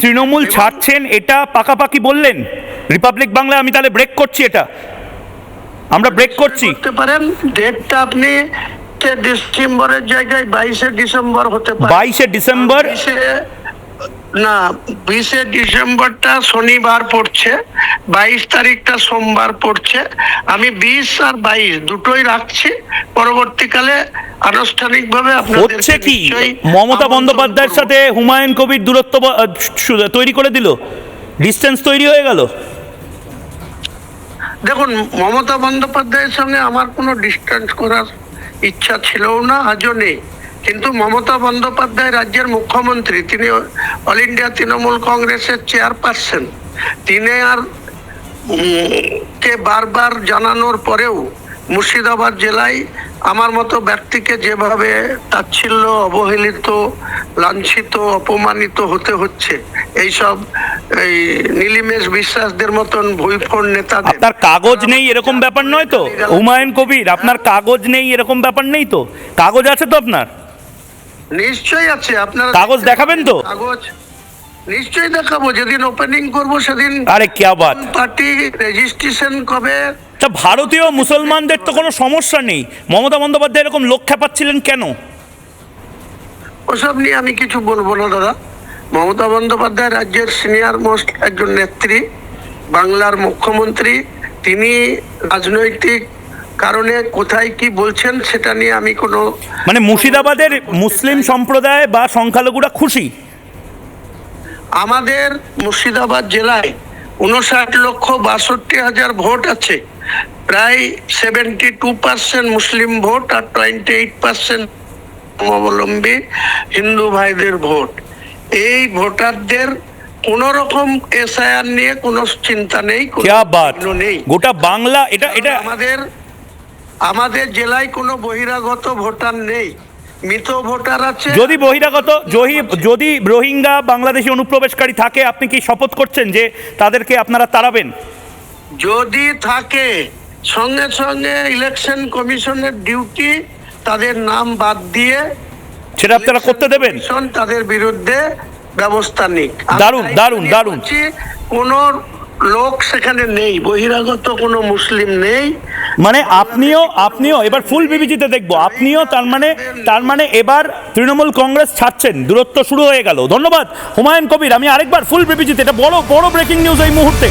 তৃণমূল ছাড়ছেন এটা পাকাপাকি বললেন। রিপাবলিক বাংলা আমি তাহলে ব্রেক করছি এটা। আমরা ব্রেক করছি। পারেন। ডেটটা আপনি ডিসেম্বরের জায়গায় বাইশে ডিসেম্বর হতে পারে। বাইশে ডিসেম্বর না বিশে ডিসেম্বরটা শনিবার পড়ছে বাইশ তারিখটা সোমবার পড়ছে। আমি বিশ আর বাইশ দুটোই রাখছি। পরবর্তীকালে আনুষ্ঠানিকভাবে হচ্ছে কি? মমতা বন্দ্যোপাধ্যায়ের সাথে হুমায়ুন কবির দূরত্ব তৈরি করে দিল? ডিস্টেন্স তৈরি হয়ে গেল? দেখুন মমতা বন্দ্যোপাধ্যায়ের সঙ্গে আমার কোনো ডিস্টেন্স করার ইচ্ছা ছিলও না আজও নেই। কিন্তু মমতা বন্দ্যোপাধ্যায় রাজ্যের মুখ্যমন্ত্রী তিনি অল ইন্ডিয়া তৃণমূল কংগ্রেসের চেয়ারপারসন। তিনি আর কে বারবার জানানোর পরেও মুর্শিদাবাদ জেলায় আমার মতো ব্যক্তিকে যেভাবে তাচ্ছিল্য অবহেলিত লাঞ্ছিত অপমানিত হতে হচ্ছে এইসব এই নীলিমেশ বিশ্বাসদের মতন ভুইফোড় নেতাদের। আপনার কাগজ নেই এরকম ব্যাপার নয় তো? হুমায়ুন কবির আপনার কাগজ নেই এরকম ব্যাপার নেই তো? কাগজ আছে তো আপনার? নিশ্চয়ই আছে আপনারা কাগজ দেখাবেন তো? কাগজ। নিশ্চয়ই দেখাবো যেদিন ওপেনিং করব সেদিন আরে ক্যা বাত পার্টি রেজিস্ট্রেশন কবে? তা ভারতীয় মুসলমানদের তো কোনো সমস্যা নেই। মমতা বন্দ্যোপাধ্যায় এরকম লোক খেপাচ্ছিলেন কেন? ওসব নিয়ে আমি কিছু বলব না দাদা। মমতা বন্দ্যোপাধ্যায় রাজ্যের সিনিয়র মোস্ট একজন নেত্রী বাংলার মুখ্যমন্ত্রী। তিনি রাজনৈতিক কারণে কোথায় কি বলছেন সেটা নিয়ে আমি কোনো মানে মুর্শিদাবাদের মুসলিম সম্প্রদায় বা সংখ্যালঘুরা খুশি? আমাদের মুর্শিদাবাদ জেলায় উনষাট লক্ষ বাষট্টি হাজার ভোট আছে। প্রায় সেভেন্টি টু পার্সেন্ট মুসলিম ভোট আর টোয়েন্টি এইট পার্সেন্ট ধর্মাবলম্বী হিন্দু ভাইদের ভোট। এই ভোটারদের কোন রকম এসআইআর নিয়ে কোনো চিন্তা নেই কোনো নেই। গোটা বাংলা এটা এটা আমাদের আমাদের জেলায় কোনো বহিরাগত ভোটার নেই। মৃত ভোটার আছে। যদি বহিরাগত যদি যদি রোহিঙ্গা বাংলাদেশি অনুপ্রবেশকারী থাকে আপনি কি শপথ করছেন যে তাদেরকে আপনারা তাড়াবেন? যদি থাকে সঙ্গে সঙ্গে ইলেকশন কমিশনের ডিউটি তাদের নাম বাদ দিয়ে সেটা আপনারা করতে দেবেন? তাদের বিরুদ্ধে ব্যবস্থা নিক। দারুণ, দারুণ, দারুণ। কোনো লোক সেখানে নেই বহিরাগত কোনো মুসলিম নেই। মানে আপনিও আপনিও, এবার ফুল বিবেচিতে দেখব। আপনিও তার মানে তার মানে এবার তৃণমূল কংগ্রেস ছাড়ছেন, দূরত্ব শুরু হয়ে গেল। ধন্যবাদ, হুমায়ুন কবির, আমি আরেকবার ফুল বিবেচিতে, এটা বড় বড় ব্রেকিং নিউজ এই মুহূর্তে।